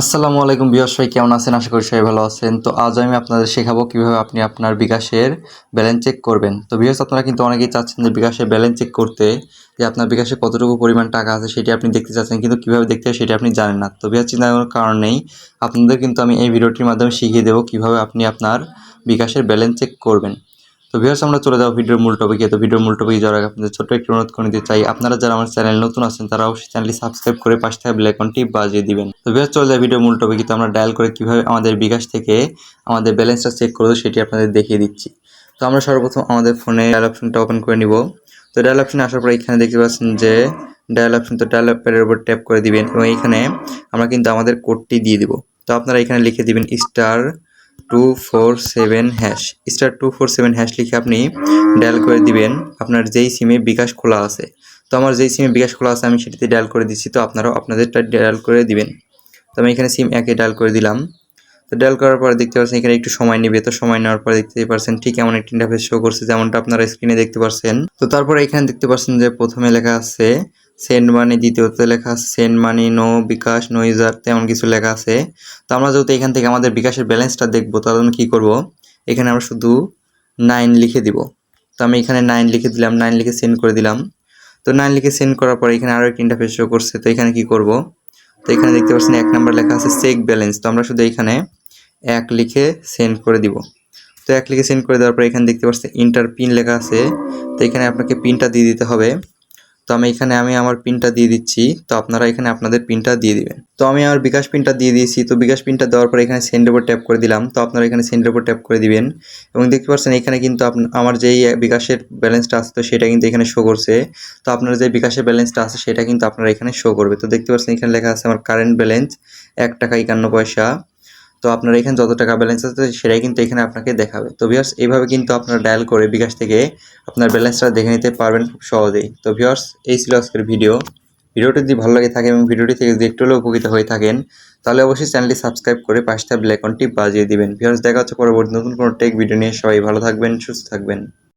আসসালামু আলাইকুম বিয়াস ভাই কেমন আছেন? আশা করি সবাই ভালো আছেন। তো আজ আমি আপনাদের শেখাবো কীভাবে আপনি আপনার বিকাশের ব্যালেন্স চেক করবেন। তো বিয়াস আপনারা কিন্তু অনেকেই চাচ্ছেন যে বিকাশের ব্যালেন্স চেক করতে, যে আপনার বিকাশে কতটুকু পরিমাণ টাকা আছে সেটি আপনি দেখতে চাচ্ছেন, কিন্তু কীভাবে দেখতে হয় সেটি আপনি জানেন না। তো বিয়াস চিন্তা করার কারণ নেই। আপনাদের কিন্তু আমি এই ভিডিওটির মাধ্যমে শিখিয়ে দেবো কীভাবে আপনি আপনার বিকাশের ব্যালেন্স চেক করবেন। তো ভিউয়ার্স আমরা চলে যাব ভিডিওর মূল টপিকে তো ভিডিওর মূল টপিকে যাওয়ার আগে আপনাদের ছোট্ট একটি অনুরোধ করে দিতে চাই, আপনারা যারা আমার চ্যানেল নতুন আছেন, তারা অবশ্যই চ্যানেলটি সাবস্ক্রাইব করে পাশে থাকা বেল আইকনটি বাজিয়ে দিবেন। তো ভিউয়ার্স চলে যায় ভিডিওর মূল টপিকে তো আমরা ডায়াল করে কীভাবে আমাদের বিকাশ থেকে আমাদের ব্যালেন্সটা চেক করব, সেটি আপনাদের দেখিয়ে দিচ্ছি। তো আমরা সর্বপ্রথম আমাদের ফোনে ডায়াল অপশনটা ওপেন করে নিব। তো ডায়াল অপশনে আসার পর এখানে দেখতে পাচ্ছেন যে ডায়াল অপশন তো ডায়াল প্যাডের উপর ট্যাপ করে দিবেন এবং এখানে আমরা কিন্তু আমাদের কোডটি দিয়ে দিব। তো আপনারা এখানে লিখে দিবেন star two four seven hash star two four seven hash লিখে আপনি ডায়াল করে দিবেন। আপনার যেই সিমে বিকাশ খোলা আছে। তো আমার যেই সিমে বিকাশ খোলা আছে, আমি সেটিতে ডায়াল করে দিচ্ছি। তো আপনারাও আপনাদেরটা ডায়াল করে দিবেন। তো আমি এখানে সিম একে ডায়াল করে দিলাম। তো ডায়াল করার পরে দেখতে পাচ্ছেন, এখানে একটু সময় নেবে। তো সময় নেওয়ার পরে দেখতে পাচ্ছেন, ঠিক এমন একটি ইন্টারফেস শো করছে, যেমনটা আপনারা স্ক্রিনে দেখতে পাচ্ছেন। তো তারপরে এখানে দেখতে পাচ্ছেন যে প্রথমে লেখা আছে সেন্ড মানি দ্বিতীয়তে লেখা আছে send money no bKash, no user তেমন কিছু লেখা আছে। তো আমরা যেহেতু এখান থেকে আমাদের বিকাশের ব্যালেন্সটা দেখব তার জন্য কী করব? এখানে আমরা শুধু নাইন লিখে দিব। তো আমি এখানে নাইন লিখে দিলাম নাইন লিখে সেন্ড করে দিলাম। তো নাইন লিখে সেন্ড করার পরে এখানে আরও একটা ইন্টারফেস শো করছে, তো এখানে কি করব? তো এখানে দেখতে পাচ্ছেন এক নাম্বার লেখা আছে চেক ব্যালেন্স তো আমরা শুধু এখানে এক লিখে সেন্ড করে দিব। তো এক লিখে সেন্ড করে দেওয়ার পরে এখানে দেখতে পাচ্ছেন ইন্টার পিন লেখা আছে। তো এখানে আপনাকে পিনটা দিয়ে দিতে হবে। তো আমি এখানে, আমি আমার পিনটা দিয়ে দিচ্ছি। তো আপনারা এখানে আপনাদের পিনটা দিয়ে দিবেন। তো আমি আমার বিকাশ পিনটা দিয়ে দিয়েছি। তো বিকাশ পিনটা দেওয়ার পরে এখানে সেন্ডের উপর ট্যাপ করে দিলাম। তো আপনারা এখানে সেন্ডের উপর ট্যাপ করে দিবেন। এবং দেখতে পাচ্ছেন, এখানে কিন্তু আমার যেই বিকাশের ব্যালেন্সটা আছে, তো সেটা কিন্তু এখানে শো করছে। তো আপনার যে বিকাশের ব্যালেন্সটা আছে, সেটা কিন্তু আপনারা এখানে শো করবে। তো দেখতে পাচ্ছেন, এখানে লেখা আছে আমার কারেন্ট ব্যালেন্স এক টাকা একান্ন পয়সা। তো আপনার এখানে যত টাকা ব্যালেন্স আছে, সেটাই কিন্তু এখানে আপনাকে দেখাবে। তো ভিওর্স এইভাবে কিন্তু আপনারা ডায়াল করে বিকাশ থেকে আপনার ব্যালেন্সটা দেখে নিতে পারবেন খুব সহজেই। তো ভিওর্স এই ছিল আজকের ভিডিও ভিডিওটি যদি ভালো লাগে থাকে এবং ভিডিওটি থেকে যদি একটু হলেও উপকৃত হয়ে থাকেন, তাহলে অবশ্যই চ্যানেলটি সাবস্ক্রাইব করে পাশে থাকা বেল আইকনটি বাজিয়ে দিবেন। ভিওর্স দেখা হচ্ছে পরবর্তী নতুন কোনো টেক ভিডিও নিয়ে। সবাই ভালো থাকবেন, সুস্থ থাকবেন।